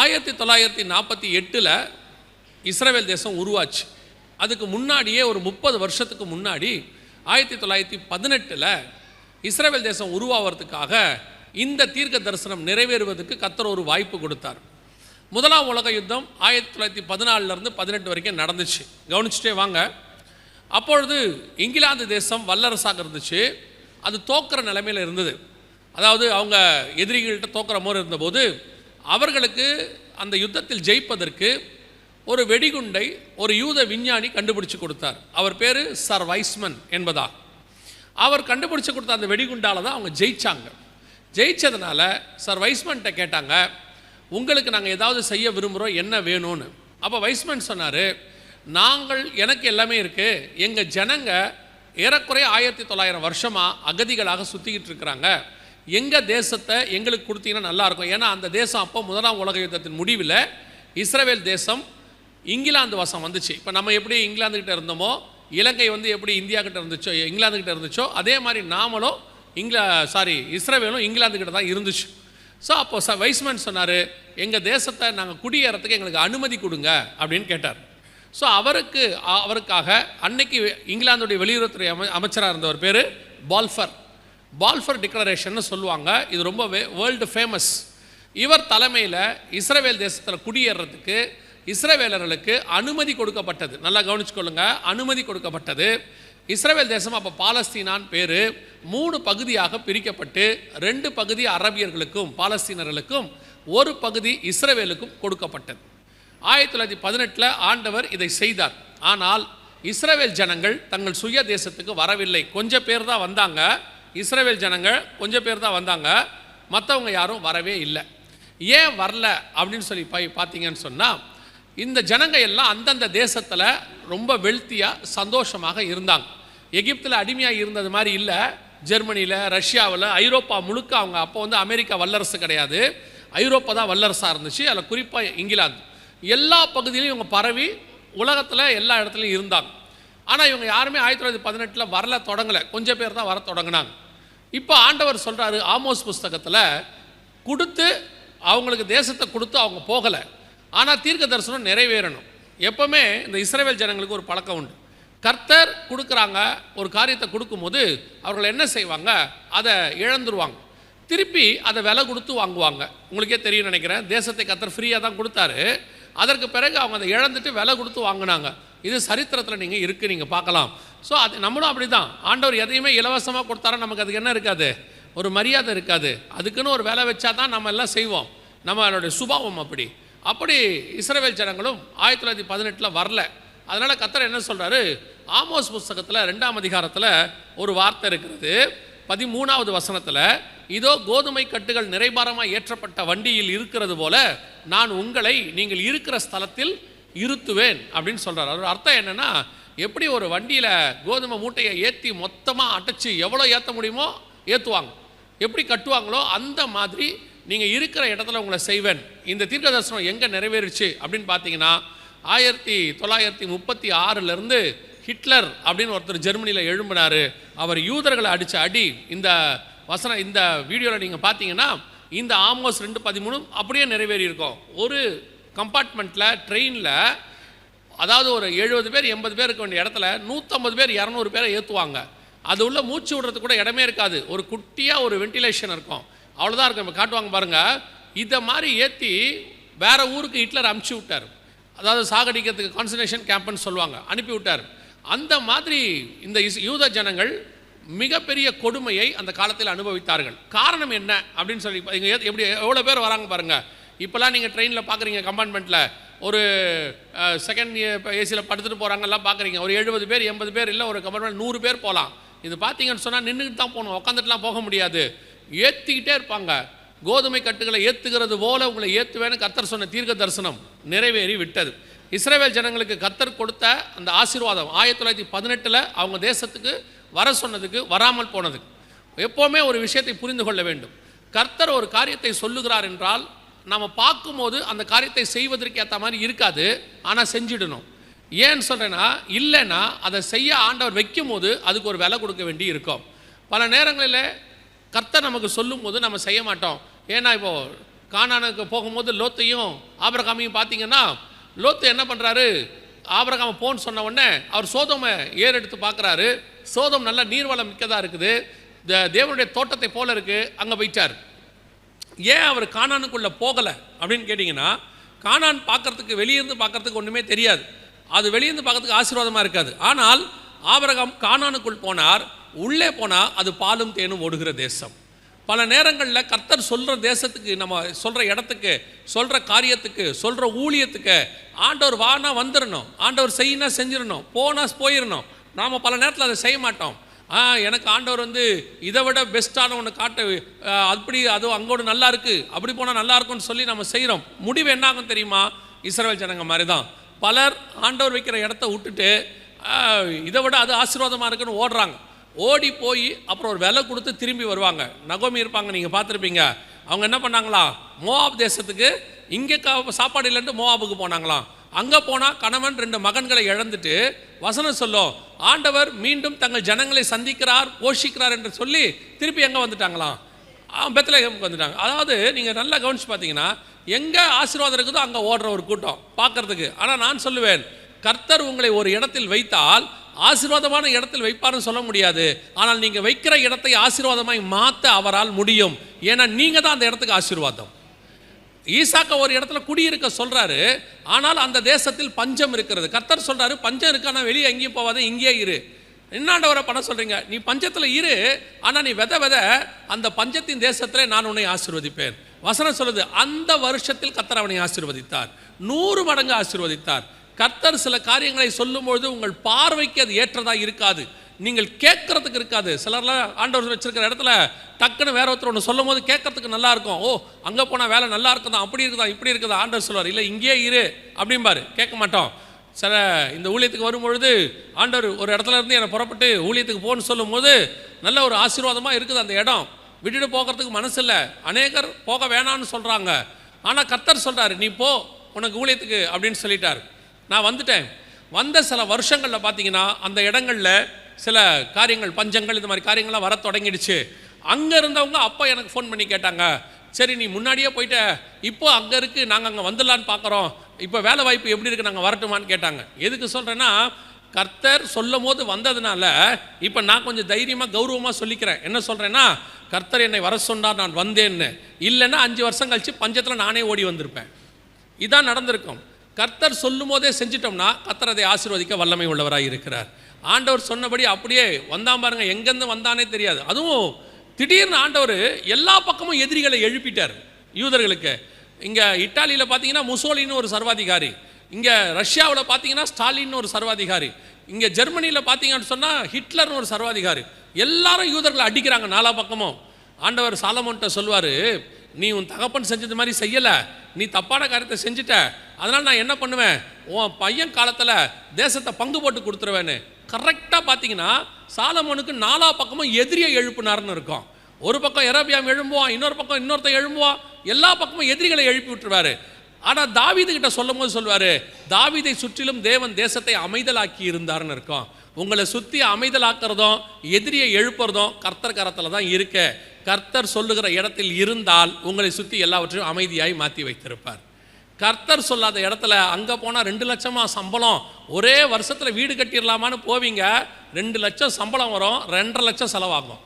ஆயிரத்தி தொள்ளாயிரத்தி நாற்பத்தி எட்டில் இஸ்ரேல் தேசம் உருவாச்சு. அதுக்கு முன்னாடியே ஒரு முப்பது வருஷத்துக்கு முன்னாடி ஆயிரத்தி தொள்ளாயிரத்தி பதினெட்டில் இஸ்ரேல் தேசம் உருவாகிறதுக்காக இந்த தீர்க்க தரிசனம் நிறைவேறுவதற்கு கத்தர் ஒரு வாய்ப்பு கொடுத்தார். முதலாம் உலக யுத்தம் ஆயிரத்தி தொள்ளாயிரத்தி பதினாலிருந்து பதினெட்டு வரைக்கும் நடந்துச்சு. கவனிச்சுட்டே வாங்க. அப்பொழுது இங்கிலாந்து தேசம் வல்லரசாக இருந்துச்சு. அது தோக்கிற நிலைமையில் இருந்தது. அதாவது அவங்க எதிரிகள்கிட்ட தோக்கிற மாதிரி இருந்தபோது அவர்களுக்கு அந்த யுத்தத்தில் ஜெயிப்பதற்கு ஒரு வெடிகுண்டை ஒரு யூத விஞ்ஞானி கண்டுபிடிச்சு கொடுத்தார். அவர் பேர் சர் வைஸ்மன் என்பதா அவர் கண்டுபிடிச்சு கொடுத்த அந்த வெடிகுண்டால் தான் அவங்க ஜெயிச்சாங்க. ஜெயித்ததுனால சர் வைஸ்மன்கிட்ட கேட்டாங்க உங்களுக்கு நாங்கள் ஏதாவது செய்ய விரும்புகிறோம் என்ன வேணும்னு? அப்போ வைஸ்மன் சொன்னார் நாங்கள் எனக்கு எல்லாமே இருக்குது எங்கள் ஜனங்க ஏறக்குறைய ஆயிரத்தி தொள்ளாயிரம் வருஷமாக அகதிகளாக சுற்றிக்கிட்டு இருக்கிறாங்க. எங்கள் தேசத்தை எங்களுக்கு கொடுத்தீங்கன்னா நல்லாயிருக்கும் ஏன்னா அந்த தேசம் அப்போ முதலாம் உலக யுத்தத்தின் முடிவில் இஸ்ரேல் தேசம் இங்கிலாந்து வசம் வந்துச்சு. இப்போ நம்ம எப்படி இங்கிலாந்துக்கிட்ட இருந்தோமோ இலங்கை வந்து எப்படி இந்தியா கிட்ட இருந்துச்சோ இங்கிலாந்துக்கிட்ட இருந்துச்சோ அதே மாதிரி நாமளும் இங்கிலா சாரி இஸ்ரேலும் இங்கிலாந்துக்கிட்ட தான் இருந்துச்சு. ஸோ அப்போ ச வைஸ்மேன் சொன்னார் எங்கள் தேசத்தை நாங்கள் குடியேறத்துக்கு எங்களுக்கு அனுமதி கொடுங்க அப்படின்னு கேட்டார். ஸோ அவருக்கு அவருக்காக அன்னைக்கு இங்கிலாந்துடைய வெளியுறவுத்துறை அமை அமைச்சராக இருந்தவர் பேர் பால்ஃபர். பால்ஃபர் டிக்ளரேஷன்னு சொல்லுவாங்க. இது ரொம்ப வேர்ல்டு ஃபேமஸ் இவர் தலைமையில் இஸ்ரேவேல் தேசத்தில் குடியேறதுக்கு இஸ்ரேவேலர்களுக்கு அனுமதி கொடுக்கப்பட்டது. நல்லா கவனிச்சுக்கொள்ளுங்க. அனுமதி கொடுக்கப்பட்டது. இஸ்ரேவேல் தேசம் அப்போ பாலஸ்தீனான் பேர். மூணு பகுதியாக பிரிக்கப்பட்டு ரெண்டு பகுதி அரபியர்களுக்கும் பாலஸ்தீனர்களுக்கும் ஒரு பகுதி இஸ்ரேவேலுக்கும் கொடுக்கப்பட்டது. ஆயிரத்தி தொள்ளாயிரத்தி பதினெட்டில் ஆண்டவர் இதை செய்தார். ஆனால் இஸ்ரேவேல் ஜனங்கள் தங்கள் சுய தேசத்துக்கு வரவில்லை. கொஞ்சம் பேர் தான் வந்தாங்க. இஸ்ரேவேல் ஜனங்கள் கொஞ்சம் பேர் தான் வந்தாங்க. மற்றவங்க யாரும் வரவே இல்லை. ஏன் வரல அப்படின்னு சொல்லி போய் பார்த்தீங்கன்னு சொன்னால் இந்த ஜனங்க எல்லாம் அந்தந்த தேசத்தில் ரொம்ப வெல்த்தியாக சந்தோஷமாக இருந்தாங்க. எகிப்தில் அடிமையாக இருந்தது மாதிரி இல்லை. ஜெர்மனியில் ரஷ்யாவில் ஐரோப்பா முழுக்க அவங்க அப்போ வந்து அமெரிக்கா வல்லரசு கிடையாது. ஐரோப்பா தான் வல்லரசாக இருந்துச்சு. அதில் குறிப்பாக இங்கிலாந்து. எல்லா பகுதியிலையும் இவங்க பரவி உலகத்தில் எல்லா இடத்துலையும் இருந்தாங்க. ஆனால் இவங்க யாருமே ஆயிரத்தி தொள்ளாயிரத்தி பதினெட்டில் வரல தொடங்கலை. கொஞ்சம் பேர் தான் வர தொடங்கினாங்க. இப்போ ஆண்டவர் சொல்கிறாரு ஆமோஸ் புஸ்தகத்தில் கொடுத்து அவங்களுக்கு தேசத்தை கொடுத்து அவங்க போகலை. ஆனால் தீர்க்க தரிசனம் நிறைவேறணும். எப்பவுமே இந்த இஸ்ரேவேல் ஜனங்களுக்கு ஒரு பழக்கம் உண்டு. கர்த்தர் கொடுக்குறாங்க ஒரு காரியத்தை கொடுக்கும்போது அவர்கள் என்ன செய்வாங்க? அதை இழந்துருவாங்க. திருப்பி அதை விலை கொடுத்து வாங்குவாங்க. உங்களுக்கே தெரியும் நினைக்கிறேன். தேசத்தை கர்த்தர் ஃப்ரீயாக தான் கொடுத்தாரு. அதற்கு பிறகு அவங்க அதை இழந்துட்டு விலை கொடுத்து வாங்கினாங்க. இது சரித்திரத்தில் நீங்கள் இருக்குது நீங்கள் பார்க்கலாம். ஸோ அது நம்மளும் அப்படி தான் ஆண்டவர் எதையுமே இலவசமாக கொடுத்தாரா நமக்கு அதுக்கு என்ன இருக்காது? ஒரு மரியாதை இருக்காது. அதுக்குன்னு ஒரு வேலை வச்சா தான் நம்ம எல்லாம் செய்வோம். நம்மளுடைய சுபாவம் அப்படி. அப்படி இஸ்ரேவேல் ஜனங்களும் ஆயிரத்தி தொள்ளாயிரத்தி பதினெட்டில் வரல. அதனால் கத்தர் என்ன சொல்கிறாரு ஆமோஸ் புஸ்தகத்தில் ரெண்டாம் அதிகாரத்தில் ஒரு வார்த்தை இருக்கிறது. பதிமூணாவது வசனத்தில் இதோ கோதுமை கட்டுகள் நிறைபாரமாக ஏற்றப்பட்ட வண்டியில் இருக்கிறது போல நான் உங்களை நீங்கள் இருக்கிற ஸ்தலத்தில் இருத்துவேன் அப்படின்னு சொல்கிறார் அதோட அர்த்தம் என்னென்னா எப்படி ஒரு வண்டியில் கோதுமை மூட்டையை ஏற்றி மொத்தமாக அடைச்சி எவ்வளோ ஏற்ற முடியுமோ ஏற்றுவாங்க எப்படி கட்டுவாங்களோ அந்த மாதிரி நீங்கள் இருக்கிற இடத்துல உங்களை செய்வேன். இந்த தீர்க்க தரிசனம் எங்கே நிறைவேறுச்சு அப்படின்னு பார்த்தீங்கன்னா ஆயிரத்தி தொள்ளாயிரத்தி முப்பத்தி ஆறுலேருந்து ஹிட்லர் அப்படின்னு ஒருத்தர் ஜெர்மனியில் எழும்பினார். அவர் யூதர்களை அடித்த அடி இந்த வசனம் இந்த வீடியோவில் நீங்கள் பார்த்தீங்கன்னா இந்த ஆமோஸ் ரெண்டு பதிமூணும் அப்படியே நிறைவேறி இருக்கும் ஒரு கம்பார்ட்மெண்ட்டில் ட்ரெயினில் அதாவது ஒரு எழுபது பேர் எண்பது பேர் இருக்க வேண்டிய இடத்துல நூற்றம்பது பேர் இரநூறு பேரை ஏற்றுவாங்க அது உள்ள மூச்சு விடுறதுக்கு கூட இடமே இருக்காது. ஒரு குட்டியாக ஒரு வென்டிலேஷன் இருக்கும். அவ்வளோதான் இருக்கும். இப்போ காட்டுவாங்க பாருங்கள் இதை மாதிரி ஏற்றி வேற ஊருக்கு ஹிட்லர் அமுச்சு விட்டார். அதாவது சாகடிக்கிறதுக்கு கான்சன்ட்ரேஷன் கேம்ப்னு சொல்லுவாங்க. அனுப்பி விட்டார். அந்த மாதிரி இந்த இஸ்- யூத ஜனங்கள் மிகப்பெரிய கொடுமையை அந்த காலத்தில் அனுபவித்தார்கள். காரணம் என்ன? அப்படின்னு சொல்லி இங்க எப்படி எவ்வளோ பேர் வராங்க பாருங்கள் இப்போல்லாம் நீங்கள் ட்ரெயினில் பார்க்குறீங்க கம்பார்ட்மெண்ட்டில் ஒரு செகண்ட் ஏசியில் படுத்துட்டு போகிறாங்கலாம் பார்க்குறீங்க ஒரு எழுபது பேர் எண்பது பேர் இல்லை ஒரு கம்பார்ட்மெண்ட் நூறு பேர் போகலாம் இது பார்த்தீங்கன்னு சொன்னால் நின்றுக்கிட்டு தான் போகணும். உட்காந்துட்டுலாம் போக முடியாது. ஏற்றிக்கிட்டே இருப்பாங்க. கோதுமை கட்டுகளை ஏற்றுகிறது போல உங்களை ஏற்றுவேன்னு கர்த்தர் சொன்ன தீர்க்க தரிசனம் நிறைவேறி விட்டது. இஸ்ரேவேல் ஜனங்களுக்கு கர்த்தர் கொடுத்த அந்த ஆசீர்வாதம் ஆயிரத்தி தொள்ளாயிரத்தி பதினெட்டில் அவங்க தேசத்துக்கு வர சொன்னதுக்கு வராமல் போனதுக்கு. எப்போவுமே ஒரு விஷயத்தை புரிந்து கொள்ள வேண்டும். கர்த்தர் ஒரு காரியத்தை சொல்லுகிறார் என்றால் நம்ம பார்க்கும்போது அந்த காரியத்தை செய்வதற்கு ஏற்ற மாதிரி இருக்காது ஆனால் செஞ்சிடணும். ஏன்னு சொல்கிறேன்னா இல்லைன்னா அதை செய்ய ஆண்டவர் வைக்கும்போது அதுக்கு ஒரு விலை கொடுக்க வேண்டி இருக்கும். பல நேரங்களில் கர்த்தர் நமக்கு சொல்லும் போது நம்ம செய்ய மாட்டோம். ஏன்னா இப்போது காணானுக்கு போகும்போது லோத்தையும் ஆபரகாமையும் பார்த்தீங்கன்னா லோத்து என்ன பண்ணுறாரு ஆபரகாம போன்னு சொன்ன உடனே அவர் சோதமை ஏறெடுத்து பார்க்குறாரு. சோதம் நல்ல நீர்வளம் மிக்கதாக இருக்குது. தேவனுடைய தோட்டத்தை போல இருக்குது அங்கே போயிட்டார். ஏன் அவர் காணானுக்குள்ளே போகலை அப்படின்னு கேட்டிங்கன்னா காணான் பார்க்கறதுக்கு வெளியேருந்து பார்க்கறதுக்கு ஒன்றுமே தெரியாது. அது வெளியேருந்து பார்க்கறதுக்கு ஆசீர்வாதமாக இருக்காது. ஆனால் ஆபரகம் காணானுக்குள் போனார். உள்ளே போனால் அது பாலும் தேனும் ஓடுகிற தேசம். பல நேரங்களில் கர்த்தர் சொல்கிற தேசத்துக்கு நம்ம சொல்கிற இடத்துக்கு சொல்கிற காரியத்துக்கு சொல்கிற ஊழியத்துக்கு ஆண்டவர் வானா வந்துடணும் ஆண்டவர் செய்யினா செஞ்சிடணும் போனால் போயிடணும் நாம் பல நேரத்தில் அதை செய்ய மாட்டோம். ஆ எனக்கு ஆண்டவர் வந்து இதை விட பெஸ்ட்டான ஒன்று காட்ட அப்படி அது அங்கோடு நல்லா இருக்கு. அப்படி போனால் நல்லா இருக்கும்னு சொல்லி நம்ம செய்கிறோம் முடிவு என்ன ஆகும் தெரியுமா? இஸ்ரேல் ஜனங்க மாதிரி தான் பலர் ஆண்டவர் வைக்கிற இடத்த விட்டுட்டு இதை விட அது ஆசீர்வாதமாக இருக்குன்னு ஓடுறாங்க. ஓடி போய் அப்புறம் ஒரு விலை கொடுத்து திரும்பி வருவாங்க. நகோமி இருப்பாங்க நீங்கள் பார்த்துருப்பீங்க. அவங்க என்ன பண்ணாங்களா? மோவாப் தேசத்துக்கு இங்கே சாப்பாடு இல்லைன்ட்டு மோவாபுக்கு போனாங்களாம். அங்கே போனால் கணவன் ரெண்டு மகன்களை இழந்துட்டு வசனம் சொல்லும். ஆண்டவர் மீண்டும் தங்கள் ஜனங்களை சந்திக்கிறார் போஷிக்கிறார் என்று சொல்லி திருப்பி எங்கே வந்துட்டாங்களாம்? பெத்தலகமுக்கு வந்துட்டாங்க. அதாவது நீங்கள் நல்லா கவனிச்சு பார்த்தீங்கன்னா எங்கே ஆசீர்வாதம் இருக்குதோ அங்கே ஓடுற ஒரு கூட்டம் பார்க்கறதுக்கு ஆனால் நான் சொல்லுவேன் கர்த்தர் உங்களை ஒரு இடத்தில் வைத்தால் ஆசீர்வாதமான இடத்தில் வைப்பார்னு சொல்ல முடியாது. ஆனால் நீங்கள் வைக்கிற இடத்தை ஆசீர்வாதமாய் மாற்ற அவரால் முடியும். ஏன்னா நீங்கள் தான் அந்த இடத்துக்கு ஆசீர்வாதம். ஈசாக்க ஒரு இடத்துல குடியிருக்க சொல்கிறாரு ஆனால் அந்த தேசத்தில் பஞ்சம் இருக்கிறது. கத்தர் சொல்கிறாரு பஞ்சம் இருக்கு? ஆனால் வெளியே எங்கேயும் போகாத இங்கேயே இரு. என்னாண்டவரை பண்ண சொல்கிறீங்க நீ பஞ்சத்தில் இரு. ஆனால் நீ வித வித அந்த பஞ்சத்தின் தேசத்தில் நான் உன்னை ஆசீர்வதிப்பேன். வசனம் சொல்லுது அந்த வருஷத்தில் கத்தர் அவனை ஆசிர்வதித்தார். நூறு மடங்கு ஆசிர்வதித்தார். கர்த்தர் சில காரியங்களை சொல்லும்பொழுது உங்கள் பார்வைக்கு அது ஏற்றதாக இருக்காது. நீங்கள் கேட்கறதுக்கு இருக்காது. சிலர்லாம் ஆண்டவர் வச்சிருக்கிற இடத்துல டக்குன்னு வேற ஒருத்தர் ஒன்று சொல்லும் போது கேட்கறதுக்கு நல்லா இருக்கும். ஓ அங்கே போனால் வேலை நல்லா இருக்குதா? அப்படி இருக்குதா? இப்படி இருக்குதா? ஆண்டவர் சொல்லுவார் இல்லை இங்கேயே இரு. அப்படிம்பாரு. கேட்க மாட்டோம். சில இந்த ஊழியத்துக்கு வரும்பொழுது ஆண்டவர் ஒரு இடத்துல இருந்து என்னை புறப்பட்டு ஊழியத்துக்கு போகணும்னு சொல்லும்போது நல்ல ஒரு ஆசீர்வாதமாக இருக்குது அந்த இடம். விட்டுட்டு போகிறதுக்கு மனசு இல்லை. அநேகர் போக வேணான்னு சொல்கிறாங்க ஆனால் கர்த்தர் சொல்கிறாரு நீ போ உனக்கு ஊழியத்துக்கு அப்படின்னு சொல்லிட்டார். நான் வந்துட்டேன். வந்த சில வருஷங்களில் பார்த்தீங்கன்னா அந்த இடங்களில் சில காரியங்கள் பஞ்சங்கள் இந்த மாதிரி காரியங்கள்லாம் வர தொடங்கிடுச்சு. அங்கே இருந்தவங்க அப்போ எனக்கு ஃபோன் பண்ணி கேட்டாங்க சரி நீ முன்னாடியே போயிட்ட. இப்போ அங்கே இருக்குது நாங்கள் அங்கே வந்துடலான்னு பார்க்குறோம் இப்போ வேலை வாய்ப்பு எப்படி இருக்குது நாங்கள் வரட்டுமான்னு கேட்டாங்க. எதுக்கு சொல்கிறேன்னா கர்த்தர் சொல்லும் போது வந்ததுனால இப்போ நான் கொஞ்சம் தைரியமாக கௌரவமாக சொல்லிக்கிறேன். என்ன சொல்கிறேன்னா கர்த்தர் என்னை வர சொன்னார் நான் வந்தேன்னு. இல்லைன்னா அஞ்சு வருஷம் கழிச்சு பஞ்சத்தில் நானே ஓடி வந்திருப்பேன். இதான் நடந்திருக்கும். கர்த்தர் சொல்லும் போதே செஞ்சிட்டோம்னா கர்த்தர் அதை ஆசீர்வதிக்க வல்லமை உள்ளவராக இருக்கிறார். ஆண்டவர் சொன்னபடி அப்படியே வந்தான் பாருங்க எங்கேருந்து வந்தானே தெரியாது. அதுவும் திடீர்னு ஆண்டவர் எல்லா பக்கமும் எதிரிகளை எழுப்பிட்டார் யூதர்களுக்கு. இங்கே இட்டாலியில் பார்த்தீங்கன்னா முசோலின்னு ஒரு சர்வாதிகாரி. இங்கே ரஷ்யாவில் பார்த்தீங்கன்னா ஸ்டாலின்னு ஒரு சர்வாதிகாரி. இங்கே ஜெர்மனியில் பார்த்தீங்கன்னு சொன்னால் ஹிட்லர்னு ஒரு சர்வாதிகாரி. எல்லாரும் யூதர்களை அடிக்கிறாங்க நாலா பக்கமும். ஆண்டவர் சாலமோன்ட்ட சொல்லுவார் நீ உன் தகப்பன் செஞ்சது மாதிரி செய்யலை. நீ தப்பான காரியத்தை செஞ்சுட்ட. அதனால் நான் என்ன பண்ணுவேன்? உன் பையன் காலத்தில் தேசத்தை பங்கு போட்டு கொடுத்துருவேன்னு. கரெக்டாக பார்த்தீங்கன்னா சாலமோனுக்கு நாலா பக்கமும் எதிரியை எழுப்புனார்னு இருக்கும். ஒரு பக்கம் எரபியாம் எழும்புவான் இன்னொரு பக்கம் இன்னொருத்தன் எழும்புவான். எல்லா பக்கமும் எதிரிகளை எழுப்பி விட்டுருவாரு. ஆனால் தாவீது கிட்ட சொல்லும் போது சொல்லுவார் தாவீதை சுற்றிலும் தேவன் தேசத்தை அமைதலாக்கி இருந்தார்னு இருக்கும். உங்களை சுற்றி அமைதலாக்குறதும் எதிரியை எழுப்புறதும் கர்த்தர் கரத்தில் தான் இருக்க. கர்த்தர் சொல்லுகிற இடத்தில் இருந்தால் உங்களை சுற்றி எல்லாவற்றையும் அமைதியாய் மாற்றி வைத்திருப்பார். கர்த்தர் சொல்லாத இடத்துல அங்கே போனால் ரெண்டு லட்சமாக சம்பளம். ஒரே வருஷத்தில் வீடு கட்டிடலாமான்னு போவீங்க. ரெண்டு லட்சம் சம்பளம் வரும். ரெண்டரை லட்சம் செலவாகும்.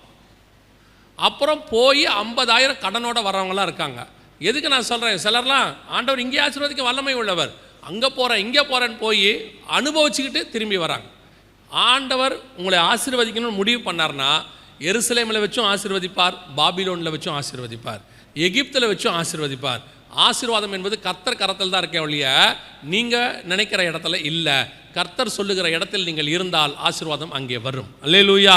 அப்புறம் போய் ஐம்பதாயிரம் கடனோட வரவங்களாம் இருக்காங்க. எதுக்கு நான் சொல்கிறேன் சிலர்லாம் ஆண்டவர் இங்கே ஆசீர்வதிக்க வல்லமை உள்ளவர். அங்கே போகிறேன் இங்கே போகிறேன்னு போய் அனுபவிச்சுக்கிட்டு திரும்பி வராங்க. ஆண்டவர் உங்களை ஆசீர்வதிக்கணும்னு முடிவு பண்ணார்னா எருசலேமில் வச்சும் ஆசீர்வதிப்பார் பாபிலோனில் வச்சும் ஆசீர்வதிப்பார் எகிப்தில் வச்சும் ஆசீர்வதிப்பார். ஆசீர்வாதம் என்பது கர்த்தர் கரத்தில் தான் இருக்கே ஒழிய நீங்கள் நினைக்கிற இடத்துல இல்லை. கர்த்தர் சொல்லுகிற இடத்தில் நீங்கள் இருந்தால் ஆசீர்வாதம் அங்கே வரும். அல்லே லூயா